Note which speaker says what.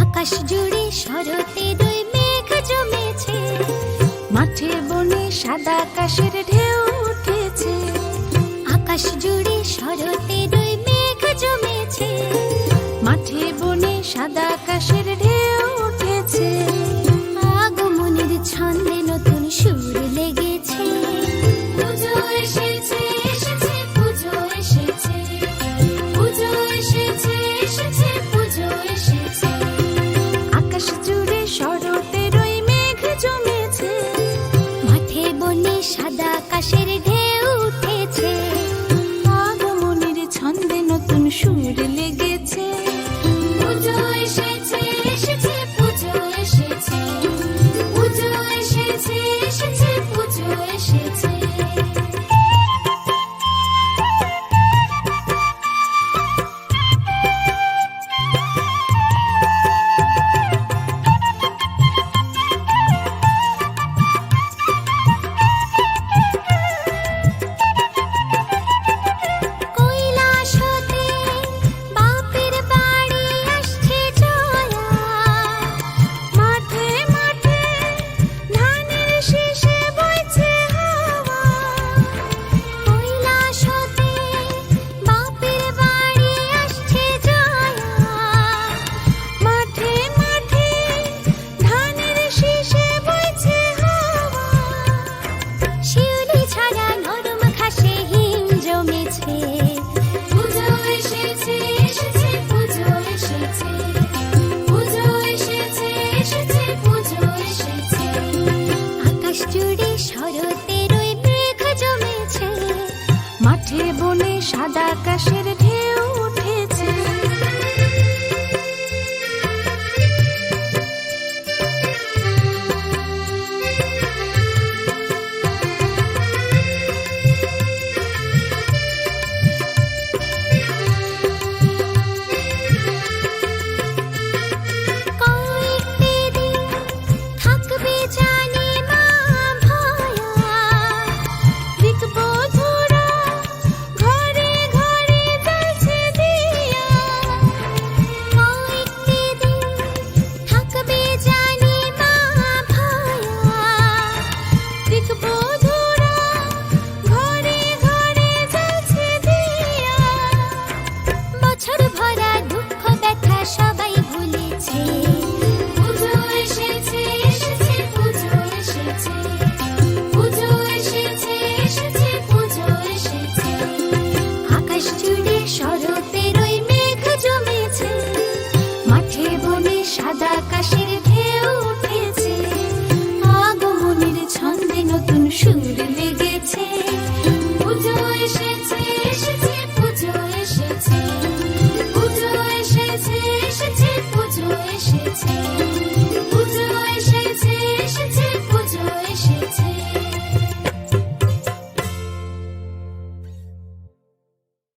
Speaker 1: আকাশ জুড়ে দুই জমেছে। মাঠে বনে সাদা আকাশের ঢেউ আকাশ জুড়ে মেঘ জমেছে। মাঠে বনে সাদা আকাশের ঢেউ উঠেছে। আগমনের ছন্দে নতুন সুর লেগেছে। পুজো এসেছে পুজো আকাশ জুড়ে মেঘ জমেছে। মাঠে বনে সাদা আকাশের নতুন সুর মাঠে বনে সাদা আকাশের 去五